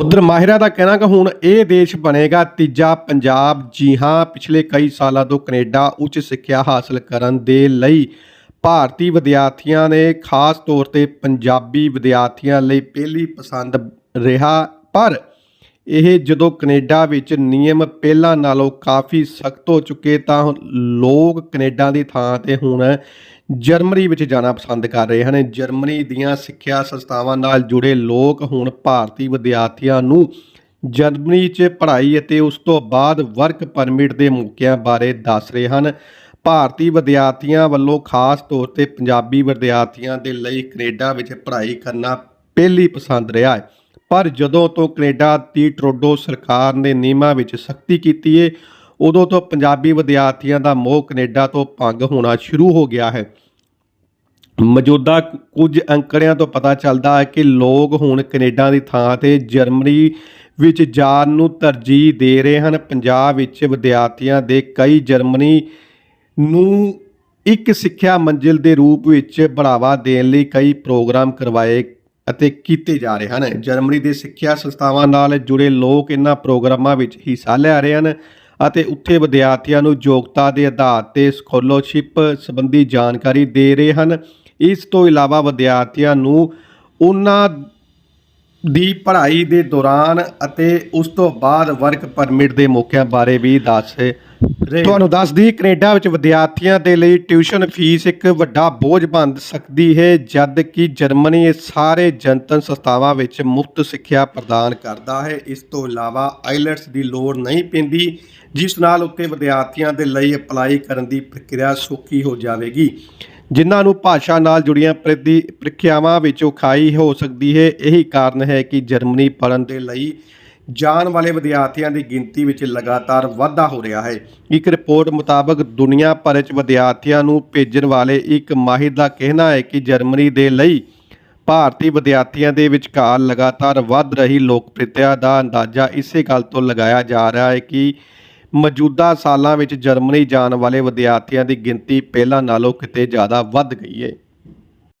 ਉਧਰ ਮਾਹਿਰਾ ਦਾ ਕਹਿਣਾ ਕਿ ਹੁਣ ਇਹ ਦੇਸ਼ ਬਣੇਗਾ ਤੀਜਾ ਪੰਜਾਬ। ਜੀ ਹਾਂ, ਪਿਛਲੇ ਕਈ ਸਾਲਾਂ ਤੋਂ ਕੈਨੇਡਾ ਉੱਚ ਸਿੱਖਿਆ ਹਾਸਲ ਕਰਨ ਦੇ ਲਈ ਭਾਰਤੀ ਵਿਦਿਆਰਥੀਆਂ ਨੇ ਖਾਸ ਤੌਰ ਤੇ ਪੰਜਾਬੀ ਵਿਦਿਆਰਥੀਆਂ ਲਈ ਪਹਿਲੀ ਪਸੰਦ ਰਿਹਾ। ਪਰ ਇਹ ਜਦੋਂ ਕੈਨੇਡਾ ਵਿੱਚ ਨਿਯਮ ਪਹਿਲਾਂ ਨਾਲੋਂ ਕਾਫੀ ਸਖਤ ਹੋ ਚੁੱਕੇ ਤਾਂ ਲੋਕ ਕੈਨੇਡਾ ਦੀ ਥਾਂ ਤੇ ਹੁਣ ਜਰਮਨੀ ਵਿੱਚ ਜਾਣਾ ਪਸੰਦ ਕਰ ਰਹੇ ਹਨ। ਜਰਮਨੀ ਦੀਆਂ ਸਿੱਖਿਆ ਸੰਸਥਾਵਾਂ ਨਾਲ ਜੁੜੇ ਲੋਕ ਹੁਣ ਭਾਰਤੀ ਵਿਦਿਆਰਥੀਆਂ ਨੂੰ ਜਰਮਨੀ 'ਚ ਪੜ੍ਹਾਈ ਅਤੇ ਉਸ ਤੋਂ ਬਾਅਦ ਵਰਕ ਪਰਮਿਟ ਦੇ ਮੌਕਿਆਂ ਬਾਰੇ ਦੱਸ ਰਹੇ ਹਨ। ਭਾਰਤੀ ਵਿਦਿਆਰਥੀਆਂ ਵੱਲੋਂ ਖਾਸ ਤੌਰ ਤੇ ਪੰਜਾਬੀ ਵਿਦਿਆਰਥੀਆਂ ਦੇ ਲਈ ਕੈਨੇਡਾ ਵਿੱਚ ਪੜ੍ਹਾਈ ਕਰਨਾ ਪਹਿਲੀ ਪਸੰਦ ਰਿਹਾ ਹੈ। ਪਰ ਜਦੋਂ ਤੋਂ ਕੈਨੇਡਾ ਦੀ ਟਰੋਡੋ ਸਰਕਾਰ ਨੇ ਨਿਯਮਾਂ ਵਿੱਚ ਸਖਤੀ ਕੀਤੀ ਹੈ ਉਦੋਂ ਤੋਂ ਪੰਜਾਬੀ ਵਿਦਿਆਰਥੀਆਂ ਦਾ ਮੋਹ ਕੈਨੇਡਾ ਤੋਂ ਭੰਗ ਹੋਣਾ ਸ਼ੁਰੂ ਹੋ ਗਿਆ ਹੈ। ਮੌਜੂਦਾ ਕੁਝ ਅੰਕੜਿਆਂ ਤੋਂ ਪਤਾ ਚੱਲਦਾ ਹੈ ਕਿ ਲੋਕ ਹੁਣ ਕੈਨੇਡਾ ਦੀ ਥਾਂ ਤੇ ਜਰਮਨੀ ਵਿੱਚ ਜਾਣ ਨੂੰ ਤਰਜੀਹ ਦੇ ਰਹੇ ਹਨ। ਪੰਜਾਬ ਵਿੱਚ ਵਿਦਿਆਰਥੀਆਂ ਦੇ ਕਈ ਜਰਮਨੀ ਨੂੰ ਇੱਕ ਸਿੱਖਿਆ ਮੰਜ਼ਿਲ ਦੇ ਰੂਪ ਵਿੱਚ ਬੜਾਵਾ ਦੇਣ ਲਈ ਕਈ ਪ੍ਰੋਗਰਾਮ ਕਰਵਾਏ ਅਤੇ ਕੀਤੇ ਜਾ ਰਹੇ ਹਨ। ਜਰਮਨੀ ਦੇ ਸਿੱਖਿਆ ਸੰਸਥਾਵਾਂ ਨਾਲ ਜੁੜੇ ਲੋਕ ਇਹਨਾਂ ਪ੍ਰੋਗਰਾਮਾਂ ਵਿੱਚ ਹਿੱਸਾ ਲੈ ਰਹੇ ਹਨ ਅਤੇ ਉੱਥੇ ਵਿਦਿਆਰਥੀਆਂ ਨੂੰ ਯੋਗਤਾ ਦੇ ਆਧਾਰ ਤੇ ਸਕਾਲਰਸ਼ਿਪ ਸੰਬੰਧੀ ਜਾਣਕਾਰੀ ਦੇ ਰਹੇ ਹਨ। ਇਸ ਤੋਂ ਇਲਾਵਾ ਵਿਦਿਆਰਥੀਆਂ ਨੂੰ ਉਹਨਾਂ ਦੀ ਪੜ੍ਹਾਈ ਦੇ ਦੌਰਾਨ ਅਤੇ ਉਸ ਤੋਂ ਬਾਅਦ ਵਰਕ ਪਰਮਿਟ ਦੇ ਮੌਕਿਆਂ ਬਾਰੇ ਵੀ ਦੱਸ ਰਹੇ। ਤੁਹਾਨੂੰ ਦੱਸ ਦਈਏ, ਕੈਨੇਡਾ ਵਿੱਚ ਵਿਦਿਆਰਥੀਆਂ ਦੇ ਲਈ ਟਿਊਸ਼ਨ ਫੀਸ ਇੱਕ ਵੱਡਾ ਬੋਝ ਬਣ ਸਕਦੀ ਹੈ, ਜਦ ਕਿ ਜਰਮਨੀ ਇਹ ਸਾਰੇ ਜਨਤਨ ਸੰਸਥਾਵਾਂ ਵਿੱਚ ਮੁਫਤ ਸਿੱਖਿਆ ਪ੍ਰਦਾਨ ਕਰਦਾ ਹੈ। ਇਸ ਤੋਂ ਇਲਾਵਾ ਆਈਲੈਟਸ ਦੀ ਲੋੜ ਨਹੀਂ ਪੈਂਦੀ, ਜਿਸ ਨਾਲ ਉੱਤੇ ਵਿਦਿਆਰਥੀਆਂ ਦੇ ਲਈ ਅਪਲਾਈ ਕਰਨ ਦੀ ਪ੍ਰਕਿਰਿਆ ਸੌਖੀ ਹੋ ਜਾਵੇਗੀ। ਜਿਨ੍ਹਾਂ ਨੂੰ ਭਾਸ਼ਾ ਨਾਲ ਜੁੜੀਆਂ ਪ੍ਰਤੀ ਪ੍ਰੀਖਿਆਵਾਂ ਵਿੱਚ ਔਖਾਈ ਹੋ ਸਕਦੀ ਹੈ, ਇਹੀ ਕਾਰਨ ਹੈ ਕਿ ਜਰਮਨੀ ਪੜ੍ਹਨ ਦੇ ਲਈ ਜਾਣ ਵਾਲੇ ਵਿਦਿਆਰਥੀਆਂ ਦੀ ਗਿਣਤੀ ਵਿੱਚ ਲਗਾਤਾਰ ਵਾਧਾ ਹੋ ਰਿਹਾ ਹੈ। ਇੱਕ ਰਿਪੋਰਟ ਮੁਤਾਬਕ, ਦੁਨੀਆ ਭਰ ਵਿੱਚ ਵਿਦਿਆਰਥੀਆਂ ਨੂੰ ਭੇਜਣ ਵਾਲੇ ਇੱਕ ਮਾਹਿਰ ਦਾ ਕਹਿਣਾ ਹੈ ਕਿ ਜਰਮਨੀ ਦੇ ਲਈ ਭਾਰਤੀ ਵਿਦਿਆਰਥੀਆਂ ਦੇ ਵਿਚਕਾਰ ਲਗਾਤਾਰ ਵੱਧ ਰਹੀ ਲੋਕਪ੍ਰਿਯਤਾ ਦਾ ਅੰਦਾਜ਼ਾ ਇਸੇ ਗੱਲ ਤੋਂ ਲਗਾਇਆ ਜਾ ਰਿਹਾ ਹੈ ਕਿ ਮੌਜੂਦਾ ਸਾਲਾਂ ਵਿੱਚ ਜਰਮਨੀ ਜਾਣ ਵਾਲੇ ਵਿਦਿਆਰਥੀਆਂ ਦੀ ਗਿਣਤੀ ਪਹਿਲਾਂ ਨਾਲੋਂ ਕਿਤੇ ਜ਼ਿਆਦਾ ਵੱਧ ਗਈ ਹੈ